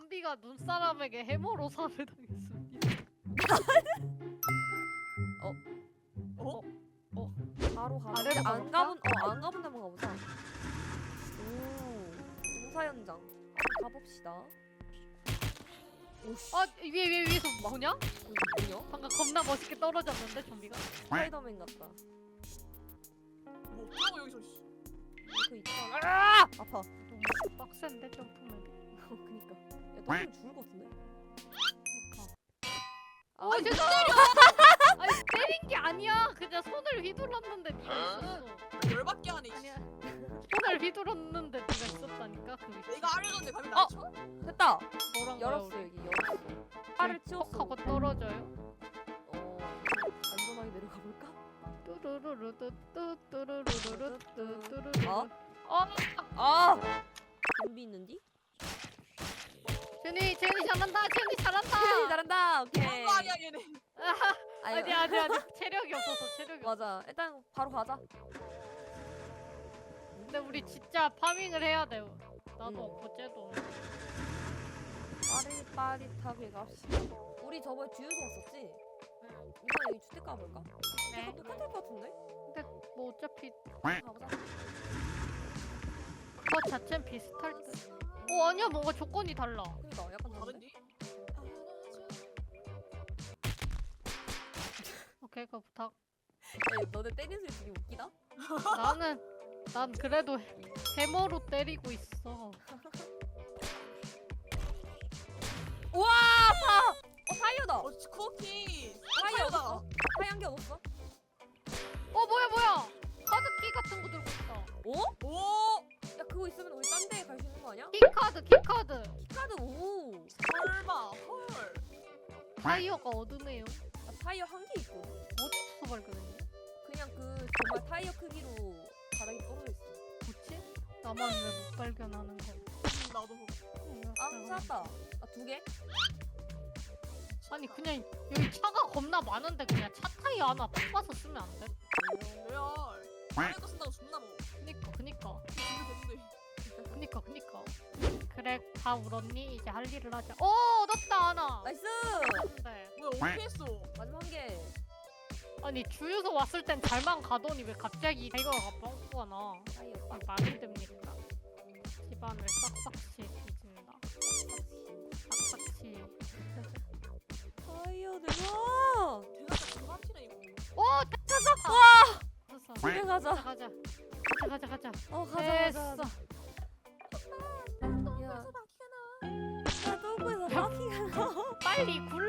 한비가 눈사람에게 해머로 살해 당했습니다. 바로 가. 아래로 안? 가본 어안 가본 데만 가보자. 오 농사 현장. 한번 가봅시다. 오씨. 아 위에 위에 위에서 뭐냐? 이거 뭐냐? 방금 겁나 멋있게 떨어졌는데 좀비가. 스파이더맨 같다. 뭐 어쩌고 여기서 씨. 그 있잖아. 아! 아파. 너무 빡센데 점프맵이. 어, 그니까. 야, 너좀 죽을 것 같은데? 아, 어 죄송. 아니 때린 게 아니야. 그냥 손을 휘둘렀는데 네가 있었어. 열받게 하네. 씨. 아니야. 손을 휘둘렀는데 네가 있었다니까 그 위치. 내가 알려줬는데 감히 어! 날 쳐? 됐다. 너랑 열었어 나랑 여기 열었어. 팔을 우리 치웠어. 퍽 하고 떨어져요. 어 안전하게 내려가 볼까? 뚜루루루뚜 뚜루루루루 뚜루루루. 어? 어? 아! 좀비 있는디? 제니 제니 잘한다. 제니 잘한다. 아, 잘한다. 오케이. 거 아니야 얘네. 아유, 아니 아니 아니 체력이 없어서 체력이 없어. 맞아. 일단 바로 가자. 근데 우리 진짜 파밍을 해야 돼. 나도 응. 없고 쟤도. 빠릿빠릿하게 갑시다. 우리 저번에 주유소 왔었지? 이번에 여기 주택 가볼까? 네. 똑같을 것 같은데? 뭐 어차피 가보자. 그거 자체는 비슷할 듯. 어 아니야 뭔가 조건이 달라. 그니까 약간 다른데? 오케이 그거 부탁. 야, 너네 때리는 소리 되게 웃기다? 나는 난 그래도 해머로 때리고 있어. 우와! 파! 어, 타이어다! 어 쿠키. 없어? 타이어 한개 없어? 어 뭐야 뭐야? 거 아니야? 키카드 키카드. 카드 오! 설마. 헐. 타이어가 어둠해요. 아, 타이어 한 개 있고 어디서 발견했냐? 그냥 그 정말 타이어 크기로 바닥에 떨어져 있어 뭐지? 나만 왜 못 발견하는 거? 음, 나도. 아 찾았다 아 두 개? 아니 그냥 여기 차가 겁나 많은데 그냥 차 타이어 하나 뽑아서 쓰면 안 돼? 레알. 다른 거 쓴다고 존나 뭐. 그니까 그니까 준비 됐는데. 그래 다 울었니? 이제 할 일을 하자. 오 얻었다 하나. 나이스! 근데 뭐야 어떻게 했어? 마지막 한 개. 아니 주유소 왔을 땐 잘만 가더니 왜 갑자기 타이거가 뻥꾸가 나? 이게 빡. 말이 됩니까? 집안을 싹싹시 뒤진다. 싹싹시. 타이어 대박! 대단한 파티네 이거. 오 찾았어. 찾았어. 집에 가자 가자. 가자. 가자 가자 가자. 어 가자 됐어. 가자. 빨리 굴러